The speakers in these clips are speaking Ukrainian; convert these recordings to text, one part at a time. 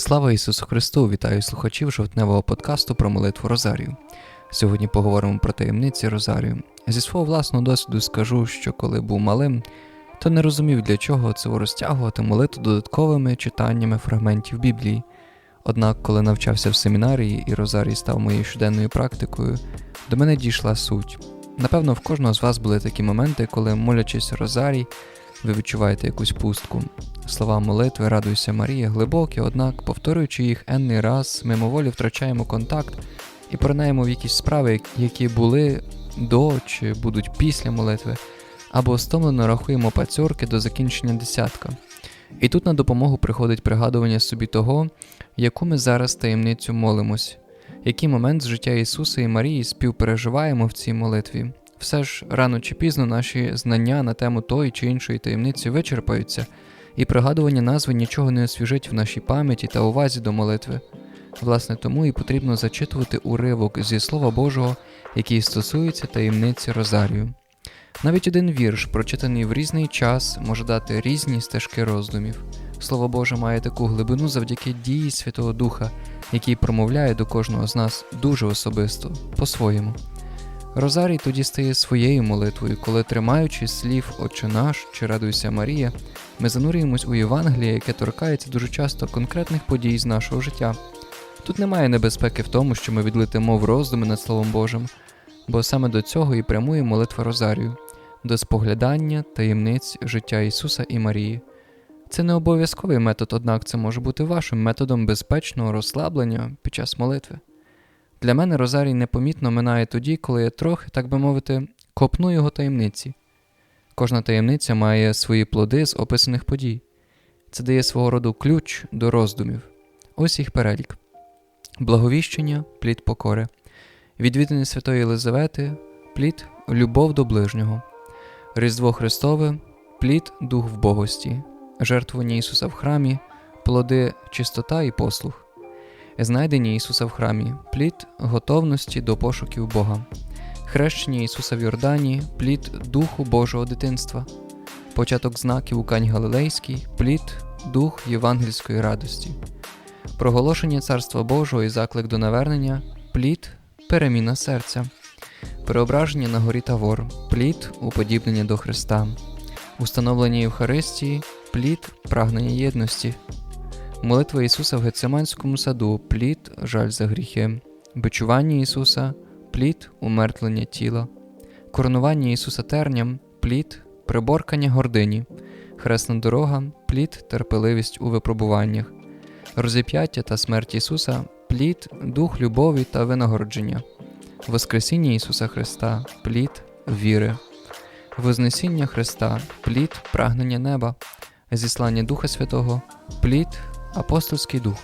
Слава Ісусу Христу! Вітаю слухачів жовтневого подкасту про молитву Розарію. Сьогодні поговоримо про таємниці Розарію. Зі свого власного досвіду скажу, що коли був малим, то не розумів, для чого це розтягувати молитву додатковими читаннями фрагментів Біблії. Однак, коли навчався в семінарії і Розарій став моєю щоденною практикою, до мене дійшла суть. Напевно, в кожного з вас були такі моменти, коли, молячись Розарій, ви відчуваєте якусь пустку. Слова молитви, радуйся Марія, глибокі, однак, повторюючи їх енний раз, мимоволі втрачаємо контакт і поринаємо в якісь справи, які були до чи будуть після молитви, або стомлено рахуємо пацьорки до закінчення десятка. І тут на допомогу приходить пригадування собі того, яку ми зараз таємницю молимось, який момент з життя Ісуса і Марії співпереживаємо в цій молитві. Все ж рано чи пізно наші знання на тему тої чи іншої таємниці вичерпаються, і пригадування назви нічого не освіжить в нашій пам'яті та увазі до молитви. Власне, тому і потрібно зачитувати уривок зі Слова Божого, який стосується таємниці Розарію. Навіть один вірш, прочитаний в різний час, може дати різні стежки роздумів. Слово Боже має таку глибину завдяки дії Святого Духа, який промовляє до кожного з нас дуже особисто, по-своєму. Розарій тоді стає своєю молитвою, коли, тримаючи слів Отче наш чи Радуйся Марія, ми занурюємось у Євангеліє, яке торкається дуже часто конкретних подій з нашого життя. Тут немає небезпеки в тому, що ми відлетимо в роздуми над Словом Божим, бо саме до цього і прямує молитва Розарію, до споглядання таємниць життя Ісуса і Марії. Це не обов'язковий метод, однак це може бути вашим методом безпечного розслаблення під час молитви. Для мене Розарій непомітно минає тоді, коли я трохи, так би мовити, копну його таємниці. Кожна таємниця має свої плоди з описаних подій. Це дає свого роду ключ до роздумів. Ось їх перелік: благовіщення, плід покори, відвідини Святої Єлизавети, плід любов до ближнього, Різдво Христове, плід дух в богості, жертвування Ісуса в храмі, плоди чистота і послух, знайдення Ісуса в храмі, плід готовності до пошуків Бога, хрещення Ісуса в Йордані, плід Духу Божого дитинства, початок знаків у Кань Галилейській, плід дух євангельської радості, проголошення Царства Божого і заклик до навернення, плід переміна серця, переображення на горі Тавор, плід уподібнення до Христа, установлення Євхаристії, плід прагнення єдності. Молитва Ісуса в Гецеманському саду, плід, жаль за гріхи, бичування Ісуса, плід умертвлення тіла, коронування Ісуса терням, плід, приборкання гордині, хресна дорога, плід, терпеливість у випробуваннях, розіп'яття та смерть Ісуса, плід, дух любові та винагородження, Воскресіння Ісуса Христа, плід віри, Вознесіння Христа, плід прагнення неба, зіслання Духа Святого, плід апостольський дух,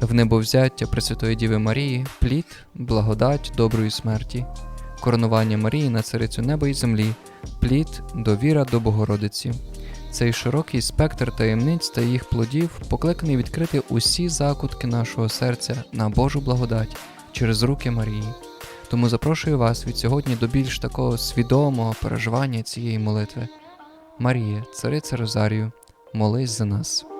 в небовзяття Пресвятої Діви Марії, плід, благодать доброї смерті, коронування Марії на царицю неба і землі, плід, довіра до Богородиці. Цей широкий спектр таємниць та їх плодів покликаний відкрити усі закутки нашого серця на Божу благодать через руки Марії. Тому запрошую вас від сьогодні до більш такого свідомого переживання цієї молитви. Марія, цариця Розарію, молись за нас.